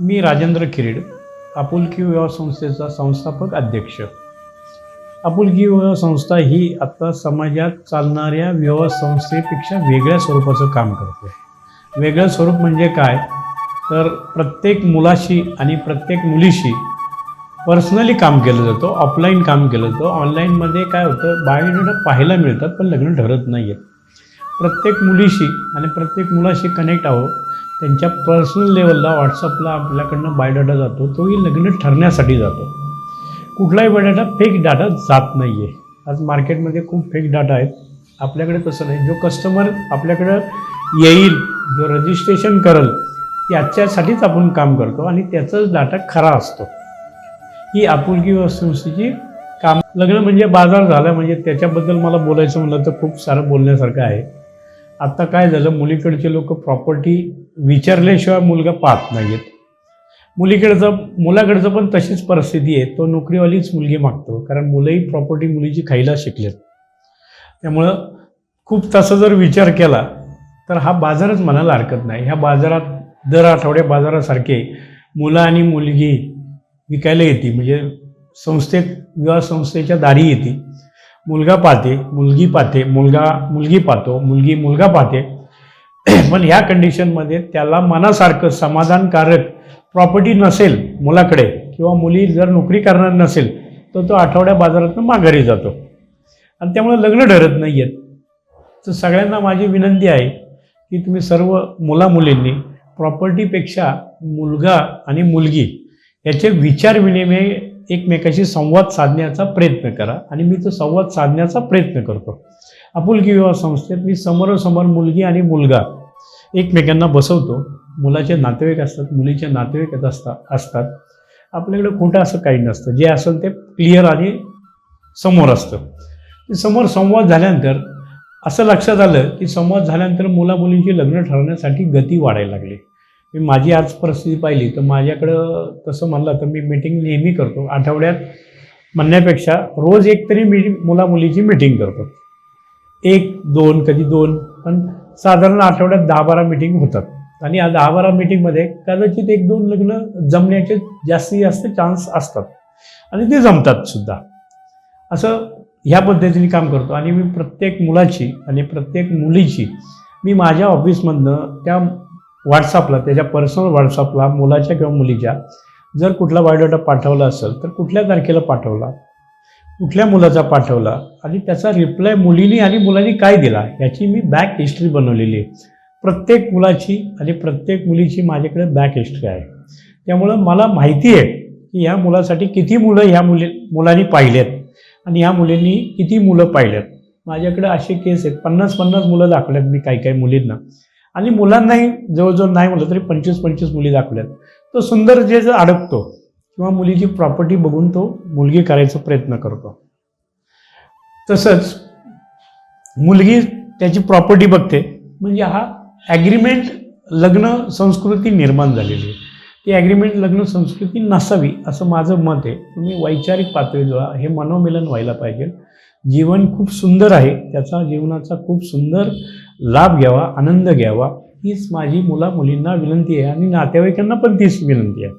मी राजेंद्र खिरीड आपुलकी विवाह संस्थेचा संस्थापक अध्यक्ष. आपुलकी विवाह संस्था ही आत्ता समाजात चालणाऱ्या विवाह संस्थेपेक्षा वेगळ्या स्वरूपाचं काम करते. वेगळं स्वरूप म्हणजे काय? तर प्रत्येक मुलाशी आणि प्रत्येक मुलीशी पर्सनली काम केलं जातं ऑफलाईन काम केलं जातं. ऑनलाईनमध्ये काय होतं बायोडेटा पाहायला मिळतात पण लग्न ठरत नाही आहेत प्रत्येक मुलीशी आणि प्रत्येक मुलाशी कनेक्ट आहो त्यांच्या पर्सनल लेवलला व्हॉट्सअपला आपल्याकडनं बायोडाटा जातो. तोही लग्न ठरण्यासाठी जातो. कुठलाही बायोडाटा फेक डाटा जात नाही आहे आज मार्केटमध्ये खूप फेक डाटा आहेत. आपल्याकडे तसं नाही. जो कस्टमर आपल्याकडं येईल जो रजिस्ट्रेशन करेल त्याच्यासाठीच आपण काम करतो आणि त्याचाच डाटा खरा असतो. ही आपुलकी संस्थेची काम. लग्न म्हणजे बाजार झाला म्हणजे त्याच्याबद्दल मला बोलायचं म्हणलं तर खूप सारं बोलण्यासारखं आहे. आत्ता काय झालं मुलीकडचे लोक प्रॉपर्टी विचारल्याशिवाय मुलगा पाहत नाही आहेत मुलीकडचं मुलाकडचं पण तशीच परिस्थिती आहे. तो नोकरीवालीच मुलगी मागतो कारण मुलंही प्रॉपर्टी मुलीची खायला शिकलेत. त्यामुळं खूप तसा जर विचार केला तर हा बाजारच म्हणायला हरकत नाही. ह्या बाजारात दर आठवड्या बाजारासारखे मुलं आणि मुलगी विकायला येते. म्हणजे संस्थेत विवाह संस्थेच्या दारी येते. मुलगा पाहते मुलगी पाहते मुलगा मुलगी पाहतो मुलगी मुलगा पाहते. पण ह्या कंडिशनमध्ये त्याला मनासारखं समाधानकारक प्रॉपर्टी नसेल मुलाकडे किंवा मुली जर नोकरी करणार नसेल तर तो आठवड्या बाजारातून माघारी जातो. आणि त्यामुळे लग्न ठरत नाही आहेत तर सगळ्यांना माझी विनंती आहे की तुम्ही सर्व मुलामुलींनी प्रॉपर्टीपेक्षा मुलगा आणि मुलगी याचे विचार विनिमय एकमेकाशी संवाद साधण्याचा प्रयत्न करा आणि मी तो संवाद साधण्याचा प्रयत्न करतो. आपुलकी विवाह संस्थेत मी समोरासमोर मुलगी आणि मुलगा एकमेकांना बसवतो. मुलाचे नातेवाईक असतात मुलीचे नातेवाईक असतात असतात. आपल्याकडे खोटं असं काही नसतं. जे असेल ते क्लिअर आणि समोर असतं. समोर संवाद झाल्यानंतर असं लक्षात आलं की संवाद झाल्यानंतर मुला मुलींची लग्न ठरवण्यासाठी गती वाढायला लागली. मी माझी आज परिस्थिती पाहिली तर माझ्याकडं तसं म्हणलं तर मी मीटिंग नेहमी करतो. आठवड्यात म्हणण्यापेक्षा रोज एक तरी मी मुलामुलीची मीटिंग करतो. एक दोन कधी दोन पण साधारण आठवड्यात दहा बारा मीटिंग होतात. आणि या दहा बारा मीटिंगमध्ये कदाचित एक दोन लग्न जमण्याचे जास्तीत जास्त चान्स असतात. आणि ते जमतात सुद्धा. असं ह्या पद्धतीने काम करतो. आणि मी प्रत्येक मुलाची आणि प्रत्येक मुलीची मी माझ्या ऑफिसमधनं त्या व्हॉट्सअपला त्याच्या पर्सनल व्हॉट्सअपला मुलाच्या किंवा मुलीच्या जर कुठला बायोडाटा पाठवला असेल तर कुठल्या तारखेला पाठवला? कुठल्या मुलाचा पाठवला? आणि त्याचा रिप्लाय मुलीनी आणि मुलांनी काय दिला? याची मी बॅक हिस्ट्री बनवलेली आहे. प्रत्येक मुलाची आणि प्रत्येक मुलीची माझ्याकडे बॅक हिस्ट्री आहे. त्यामुळं मला माहिती आहे की ह्या मुलासाठी किती मुलं ह्या मुली मुलांनी पाहिलेत आणि ह्या मुलींनी किती मुलं पाहिलेत. माझ्याकडे असे केस आहेत. पन्नास पन्नास मुलं दाखवल्यात मी काही काही मुलींना. आणि मुलांनाही जवळजवळ नाही म्हटलं तरी पंचवीस पंचवीस मुली दाखवल्यात. तो सुंदर जे जर अडकतो किंवा मुलीची प्रॉपर्टी बघून तो मुलगी करायचा प्रयत्न करतो. तसंच मुलगी त्याची प्रॉपर्टी बघते म्हणजे हा ॲग्रीमेंट लग्न संस्कृती निर्माण झालेली आहे. ती ॲग्रीमेंट लग्न संस्कृती नसावी असं माझं मत आहे. तुम्ही वैचारिक पातळीला हे मनोमिलन व्हायला पाहिजे. जीवन खूप सुंदर आहे. त्याचा जीवनाचा खूप सुंदर लाभ घ्यावा आनंद घ्यावा हीच माझी मुला मुलींना विनंती आहे आणि नातेवाईकांना पण तीच विनंती आहे.